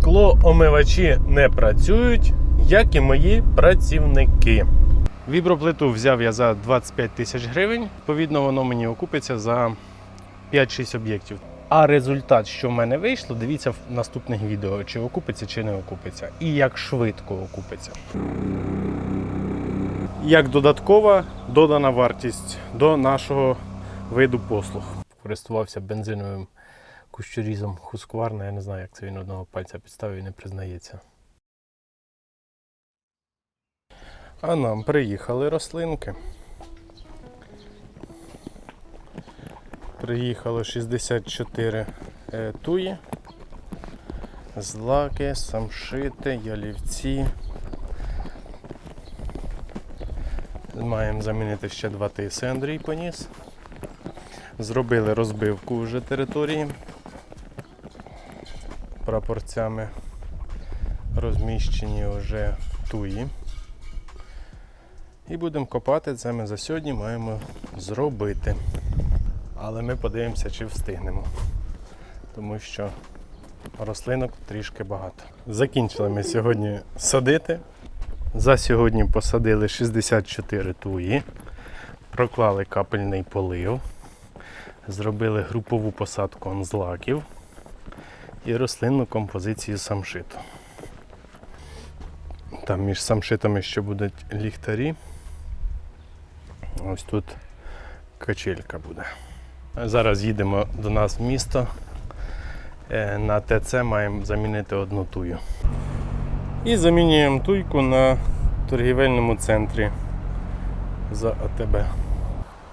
Склоомивачі не працюють, як і мої працівники. Віброплиту взяв я за 25 тисяч гривень. Відповідно, воно мені окупиться за 5-6 об'єктів. А результат, що в мене вийшло, дивіться в наступних відео, чи окупиться, чи не окупиться, і як швидко окупиться. Як додаткова додана вартість до нашого виду послуг. Користувався бензиновим кущурізом Husqvarna, я не знаю, як це він одного пальця підставив і не признається. А нам приїхали рослинки. Приїхало 64 е, туї, злаки, самшити, ялівці. Маємо замінити ще два тиси Андрій поніс. Зробили розбивку вже території. Прапорцями розміщені вже туї. І будемо копати, це ми за сьогодні маємо зробити. Але ми подивимося, чи встигнемо. Тому що рослинок трішки багато. Закінчили ми сьогодні садити. За сьогодні посадили 64 туї, проклали капельний полив, зробили групову посадку анзлаків і рослинну композицію самшиту. Там між самшитами ще будуть ліхтарі. Ось тут качелька буде. Зараз їдемо до нас в місто. Е, На ТЦ маємо замінити одну тую. І замінюємо туйку на торгівельному центрі за АТБ.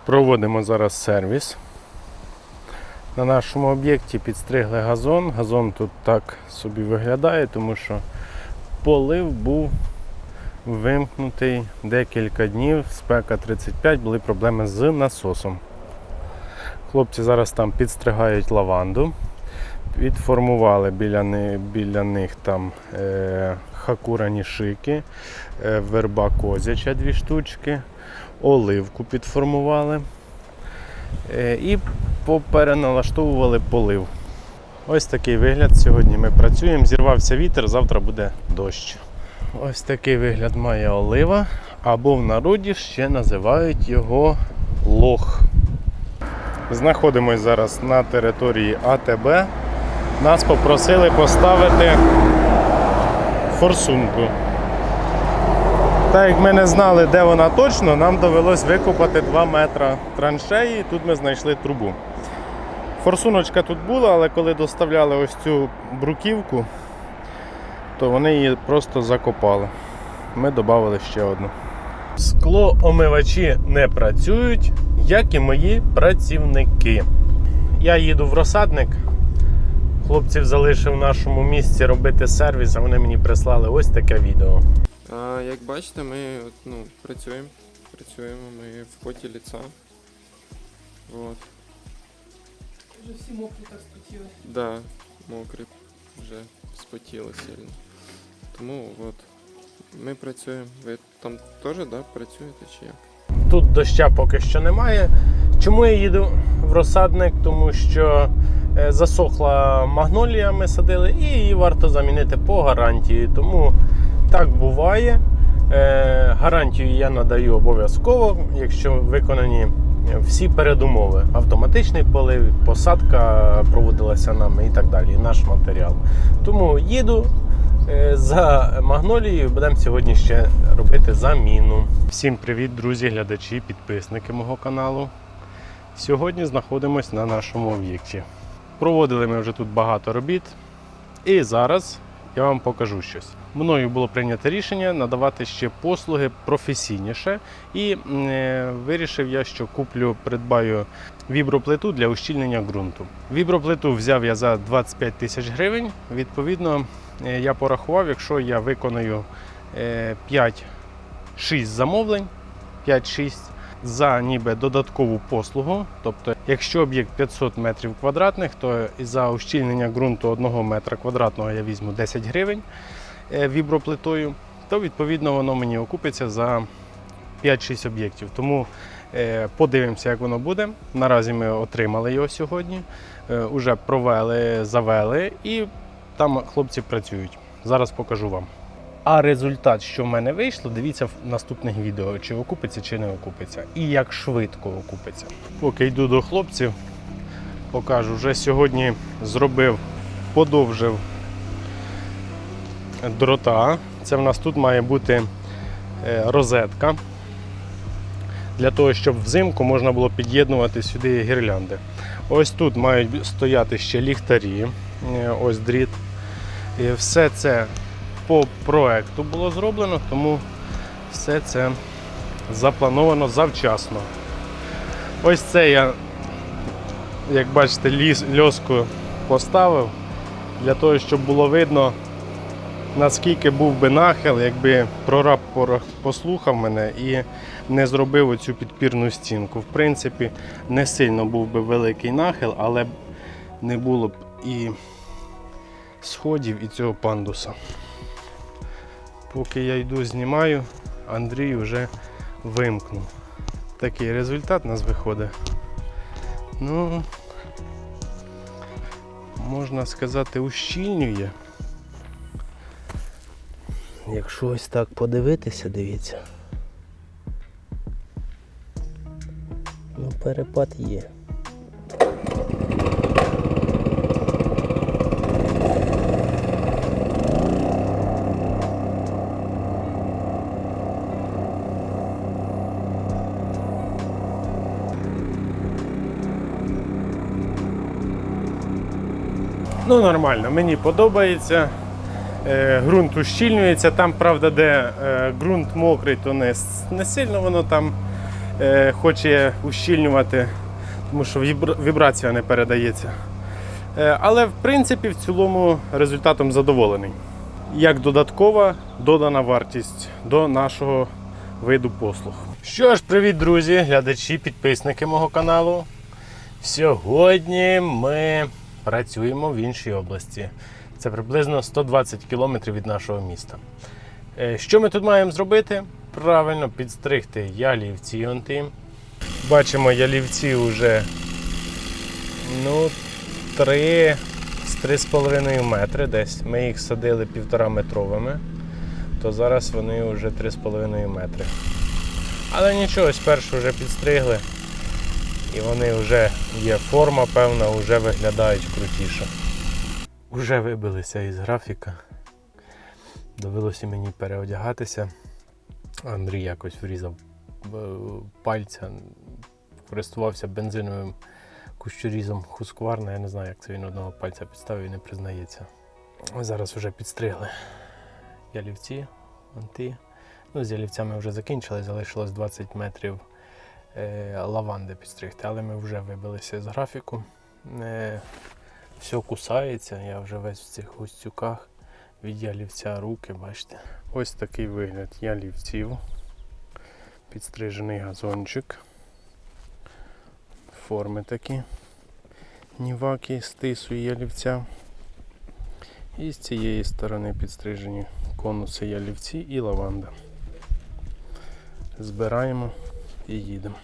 Проводимо зараз сервіс. На нашому об'єкті підстригли газон. Газон тут так собі виглядає, тому що полив був вимкнутий декілька днів, спека 35, були проблеми з насосом. Хлопці зараз там підстригають лаванду. Відформували біля, ни- біля них там е, хакура нішики, е, верба козяча дві штучки, оливку підформували і попереналаштовували полив. Ось такий вигляд. Сьогодні ми працюємо. Зірвався вітер, завтра буде дощ. Ось такий вигляд має олива, або в народі ще називають його лох. Знаходимось зараз на території АТБ. Нас попросили поставити форсунку. Так як ми не знали, де вона точно, нам довелось викопати 2 метри траншеї, і тут ми знайшли трубу. Форсуночка тут була, але коли доставляли ось цю бруківку, то вони її просто закопали. Ми додали ще одну. Склоомивачі не працюють, як і мої працівники. Я їду в розсадник. Хлопців залишив в нашому місці робити сервіс, а вони мені прислали ось таке відео. А, як бачите, ми от, ну, працюємо. Працюємо ми в поті ліца. Вот. Вже всі мокрі так спотіли. Да, мокрі вже спотіли сильно. Тому от. Ми працюємо. Ви там теж да, працюєте чи як? Тут доща поки що немає. Чому я їду в розсадник? Тому що е, засохла магнолія, ми садили, і її варто замінити по гарантії. Тому так буває. Е, Гарантію я надаю обов'язково, якщо виконані всі передумови. Автоматичний полив, посадка проводилася нами і так далі. і Наш матеріал. Тому їду. Е, За магнолією будемо сьогодні ще робити заміну. Всім привіт, друзі, глядачі, підписники мого каналу. Сьогодні знаходимося на нашому об'єкті. Проводили ми вже тут багато робіт. І зараз я вам покажу щось. Мною було прийнято рішення надавати ще послуги професійніше. І е, вирішив я, що куплю, придбаю віброплиту для ущільнення ґрунту. Віброплиту взяв я за 25 тисяч гривень. Відповідно, е, я порахував, якщо я виконую е, 5-6 замовлень, 5-6 за ніби додаткову послугу. Тобто, якщо об'єкт 500 метрів квадратних, то за ущільнення ґрунту 1 метра квадратного я візьму 10 гривень е, віброплитою, то відповідно воно мені окупиться за 5-6 об'єктів. Тому е, подивимося, як воно буде. Наразі ми отримали його сьогодні, е, уже провели, завели і там хлопці працюють. Зараз покажу вам. А результат, що в мене вийшло, дивіться в наступних відео, чи окупиться, чи не окупиться. І як швидко окупиться. Поки йду до хлопців, покажу. Вже сьогодні зробив, подовжив дрота. Це в нас тут має бути е, розетка. Для того, щоб взимку можна було під'єднувати сюди гірлянди. Ось тут мають стояти ще ліхтарі. Е, Ось дріт. І все це по проекту було зроблено, тому все це заплановано завчасно. Ось це я, як бачите, ліс, льоску поставив для того, щоб було видно, наскільки був би нахил, якби прораб послухав мене і не зробив оцю підпірну стінку. В принципі, не сильно був би великий нахил, але не було б і сходів, і цього пандуса. Поки я йду знімаю, Андрій вже вимкнув. Такий результат у нас виходить. Ну, можна сказати, ущільнює. Якщо ось так подивитися, дивіться. Ну, перепад є. Ну, нормально, мені подобається. Е, ґрунт ущільнюється. Там, правда, де е, ґрунт мокрий, то не, не сильно воно там е, хоче ущільнювати, тому що вібрація не передається. Але в принципі в цілому результатом задоволений. Як додаткова додана вартість до нашого виду послуг. Що ж, привіт, друзі, глядачі, підписники мого каналу. Сьогодні ми працюємо в іншій області. Це приблизно 120 кілометрів від нашого міста. Е, Що ми тут маємо зробити? Правильно підстригти ялівці. он. Бачимо, ялівці вже ну, 3 з 3,5 метри десь. Ми їх садили півтора метровими, то зараз вони вже 3,5 метри. Але нічого, спершу вже підстригли. І вони вже є форма, певна, вже виглядають крутіше. Уже вибилися із графіка. Довелося мені переодягатися. Андрій якось врізав е, пальця, користувався бензиновим кущорізом Husqvarna. Я не знаю, як це він одного пальця підставив і не признається. Зараз вже підстригли ялівці, анти. Ну, з ялівцями вже закінчили, залишилось 20 метрів лаванди підстригти, але ми вже вибилися з графіку. Е, все кусається, я вже весь в цих густюках. Від ялівця руки, бачите. Ось такий вигляд ялівців. Підстрижений газончик. Форми такі. Ніваки з тису ялівця. І з цієї сторони підстрижені конуси ялівці і лаванда. Збираємо і їдемо.